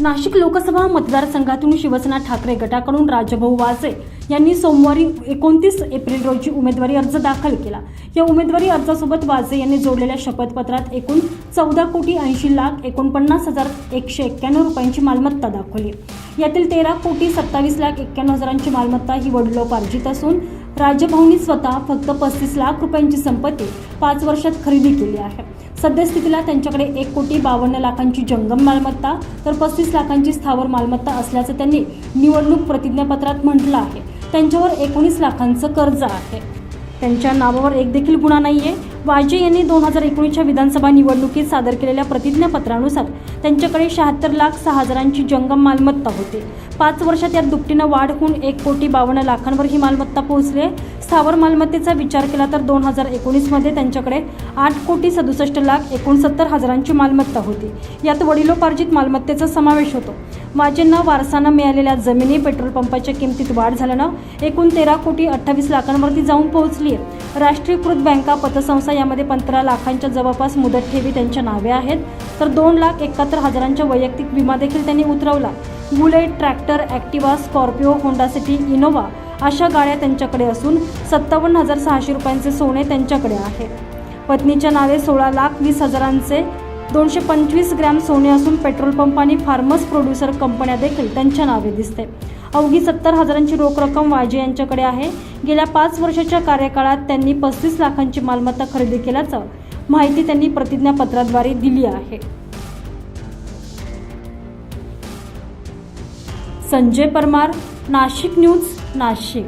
नाशिक लोकसभा मतदारसंघातून शिवसेना ठाकरे गटाकडून राजभाऊ वाजे यांनी सोमवारी एकोणतीस एप्रिल रोजी उमेदवारी अर्ज दाखल केला. या उमेदवारी अर्जासोबत वाजे यांनी जोडलेल्या शपथपत्रात एकूण चौदा कोटी ऐंशी लाख एकोणपन्नास हजार एकशे एक्क्याण्णव रुपयांची मालमत्ता दाखवली. यातील तेरा कोटी सत्तावीस लाख एक्क्याण्णव हजारांची मालमत्ता ही वडिलोपार्जित असून राजभाऊंनी स्वतः फक्त पस्तीस लाख रुपयांची संपत्ती पाच वर्षात खरेदी केली आहे. सद्यस्थितीला त्यांच्याकडे एक कोटी बावन्न लाखांची जंगम मालमत्ता तर पस्तीस लाखांची स्थावर मालमत्ता असल्याचं त्यांनी निवडणूक प्रतिज्ञापत्रात म्हटलं आहे. त्यांच्यावर एकोणीस लाखांचं कर्ज आहे. त्यांच्या नावावर एक देखील गुन्हा आहे वाजे यांनी दोन हजार एकोणीसच्या विधानसभा निवडणुकीत सादर केलेल्या प्रतिज्ञापत्रानुसार त्यांच्याकडे शहात्तर लाख सहा हजारांची जंगम मालमत्ता होती. पाच वर्षात यात दुपटीनं वाढ होऊन एक कोटी बावन्न लाखांवर ही मालमत्ता पोहोचली आहे. स्थावर मालमत्तेचा विचार केला तर दोन हजार एकोणीसमध्ये त्यांच्याकडे आठ कोटी सदुसष्ट लाख एकोणसत्तर हजारांची मालमत्ता होती. यात वडिलोपार्जित मालमत्तेचा समावेश होतो. वाजेंना वारसानं मिळालेल्या जमिनी पेट्रोल पंपाच्या किमतीत वाढ झाल्यानं एकूण तेरा कोटी अठ्ठावीस लाखांवरती जाऊन पोहोचली आहे. राष्ट्रीयकृत बँका पतसंस्था यामध्ये पंधरा लाखांच्या जवळपास मुदत ठेवी त्यांच्या नावे आहेत. तर दोन लाख एकाहत्तर हजारांच्या वैयक्तिक विमा देखील त्यांनी उतरवला. Bullet tractor Activa Scorpio Honda City Innova अशा गाड्या त्यांच्याकडे असून सत्तावन्न हजार सहाशे रुपयांचे सोने त्यांच्याकडे आहे. पत्नीच्या नावे सोळा लाख वीस हजारांचे दोनशे पंचवीस ग्रॅम सोने असून पेट्रोल पंप आणि फार्मस प्रोड्युसर कंपन्या देखील त्यांच्या नावे दिसते. अवघी सत्तर हजारांची रोख रक्कम वाजे यांच्याकडे आहे. गेल्या पाच वर्षाच्या कार्यकाळात त्यांनी पस्तीस लाखांची मालमत्ता खरेदी केल्याचं माहिती त्यांनी प्रतिज्ञापत्राद्वारे दिली आहे. संजय परमार नाशिक न्यूज नाशिक.